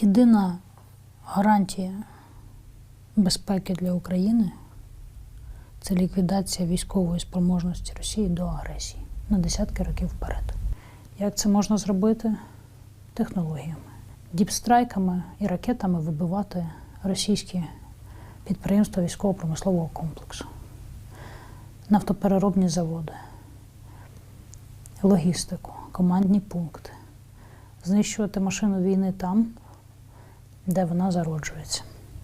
Єдина гарантія безпеки для України це ліквідація військової спроможності Росії до агресії на десятки років вперед. Як це можна зробити? Технологіями, діпстрайками і ракетами вибивати російські підприємства військово-промислового комплексу, нафтопереробні заводи, логістику, командні пункти, знищувати машину війни там, де вона зароджується,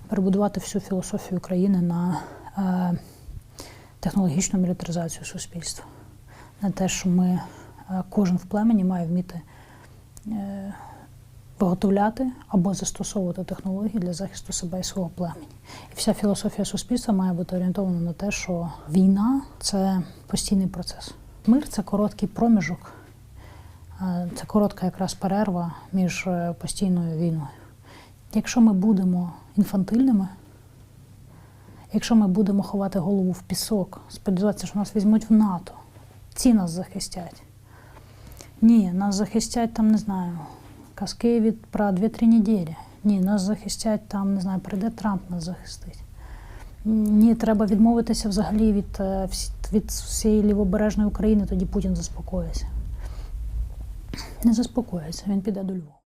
перебудувати всю філософію країни на е, технологічну мілітаризацію суспільства, на те, що ми, е, кожен в племені має вміти е, виготовляти або застосовувати технології для захисту себе і свого племені. І вся філософія суспільства має бути орієнтована на те, що війна це постійний процес. Мир це короткий проміжок, е, це коротка якраз перерва між е, постійною війною. Якщо ми будемо інфантильними, якщо ми будемо ховати голову в пісок, сподіватися, що нас візьмуть в НАТО, ці нас захистять. Ні, нас захистять там, не знаю, казки від про 2-3 неділі. Ні, нас захистять там, не знаю, прийде Трамп нас захистить. Ні, треба відмовитися взагалі від, е, від всієї лівобережної України, тоді Путін заспокоїться. Не заспокоїться, він піде до Львова.